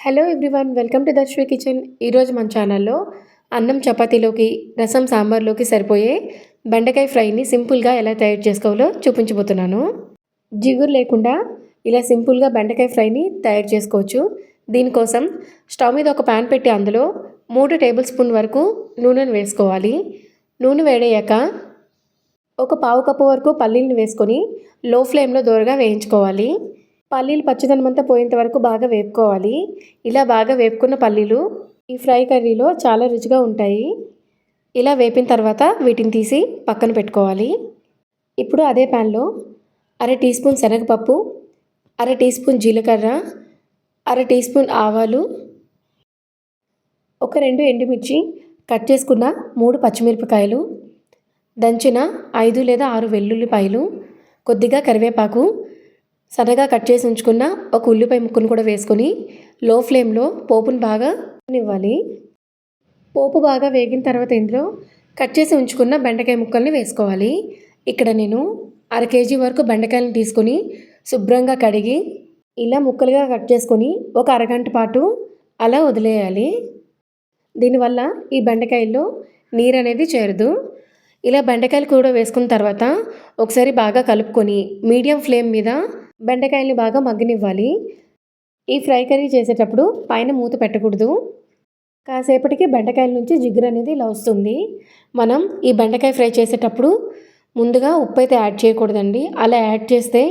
Hello everyone welcome to Darshvi kitchen ఈరోజు మన ఛానల్లో అన్నం చపాతీలోకి రసం సాంబార్లోకి సరిపోయే బెండకాయ ఫ్రైని సింపుల్గా ఎలా తయారు చేసుకోవాలో చూపించబోతున్నాను. జిగురు లేకుండా ఇలా సింపుల్గా బెండకాయ ఫ్రైని తయారు చేసుకోవచ్చు. దీనికోసం స్టవ్ మీద ఒక ప్యాన్ పెట్టి అందులో మూడు టేబుల్ స్పూన్ వరకు నూనెను వేసుకోవాలి. నూనె వేడయ్యాక ఒక పావు కప్పు వరకు పల్లీలను వేసుకొని లో ఫ్లేమ్లో దూరగా వేయించుకోవాలి. పల్లీలు పచ్చిదనమంతా పోయేంత వరకు బాగా వేపుకోవాలి. ఇలా బాగా వేపుకున్న పల్లీలు ఈ ఫ్రై కర్రీలో చాలా రుచిగా ఉంటాయి. ఇలా వేపిన తర్వాత వీటిని తీసి పక్కన పెట్టుకోవాలి. ఇప్పుడు అదే ప్యాన్లో అర టీ స్పూన్ శనగపప్పు అర టీ స్పూన్ జీలకర్ర అర టీ స్పూన్ ఆవాలు ఒక రెండు ఎండుమిర్చి కట్ చేసుకున్న మూడు పచ్చిమిరపకాయలు దంచిన ఐదు లేదా ఆరు వెల్లుల్లిపాయలు కొద్దిగా కరివేపాకు సన్నగా కట్ చేసి ఉంచుకున్న ఒక ఉల్లిపాయ ముక్కను కూడా వేసుకొని లో ఫ్లేమ్లో పోపును బాగా ఇవ్వాలి పోపు బాగా వేగిన తర్వాత ఇందులో కట్ చేసి ఉంచుకున్న బెండకాయ ముక్కల్ని వేసుకోవాలి. ఇక్కడ నేను అర కేజీ వరకు బెండకాయలను తీసుకొని శుభ్రంగా కడిగి ఇలా ముక్కలుగా కట్ చేసుకొని ఒక అరగంట పాటు అలా వదిలేయాలి. దీనివల్ల ఈ బెండకాయల్లో నీరు అనేది చేరదు. ఇలా బెండకాయలు కూడా వేసుకున్న తర్వాత ఒకసారి బాగా కలుపుకొని మీడియం ఫ్లేమ్ మీద బెండకాయల్ని బాగా మగ్గనివ్వాలి. ఈ ఫ్రై కర్రీ చేసేటప్పుడు పైన మూత పెట్టకూడదు. కాసేపటికి బెండకాయల నుంచి జిగురు అనేది ఇలా వస్తుంది. మనం ఈ బెండకాయ ఫ్రై చేసేటప్పుడు ముందుగా ఉప్పు అయితే యాడ్ చేయకూడదండి. అలా యాడ్ చేస్తే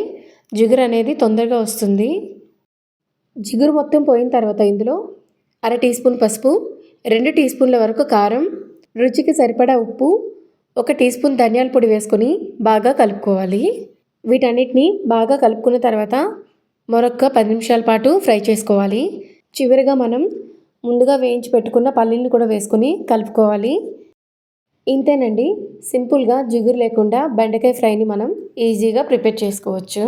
జిగురు అనేది తొందరగా వస్తుంది. జిగురు మొత్తం పోయిన తర్వాత ఇందులో అర టీ స్పూన్ పసుపు రెండు టీ స్పూన్ల వరకు కారం రుచికి సరిపడా ఉప్పు ఒక టీ స్పూన్ ధనియాల పొడి వేసుకొని బాగా కలుపుకోవాలి. వీటన్నిటిని బాగా కలుపుకున్న తర్వాత మరొక పది నిమిషాల పాటు ఫ్రై చేసుకోవాలి. చివరిగా మనం ముందుగా వేయించి పెట్టుకున్న పల్లీలను కూడా వేసుకొని కలుపుకోవాలి. ఇంతేనండి. సింపుల్గా జిగురు లేకుండా బెండకాయ ఫ్రైని మనం ఈజీగా ప్రిపేర్ చేసుకోవచ్చు.